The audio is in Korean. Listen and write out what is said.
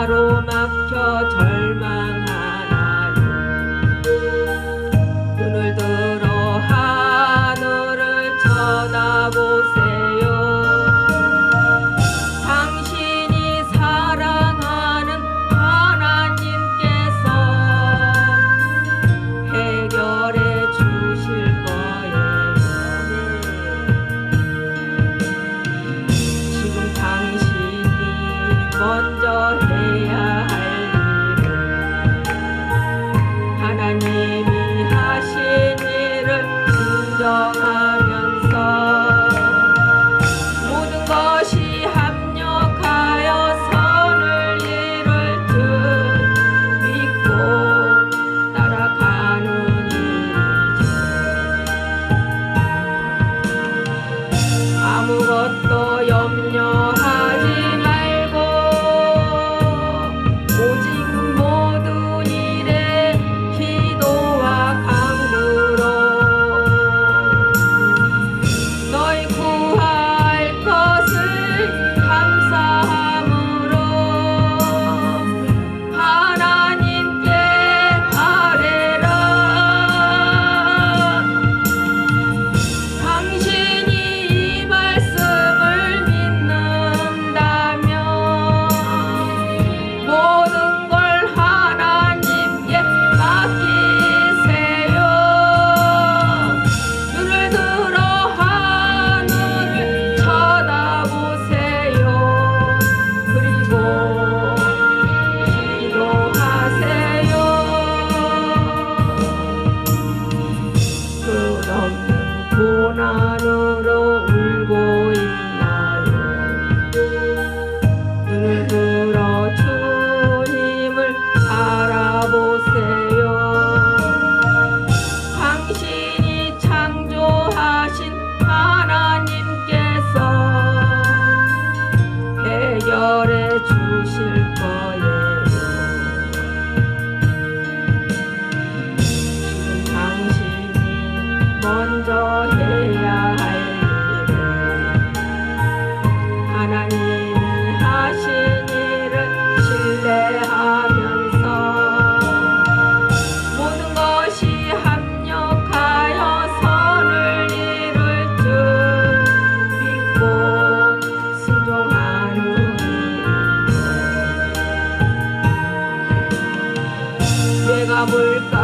가로막혀 절망하나요? 눈을 들어 하늘을 쳐다보세요. 당신이 사랑하는 하나님께서 해결해 주실 거예요. 지금 당신이 먼저 come our God.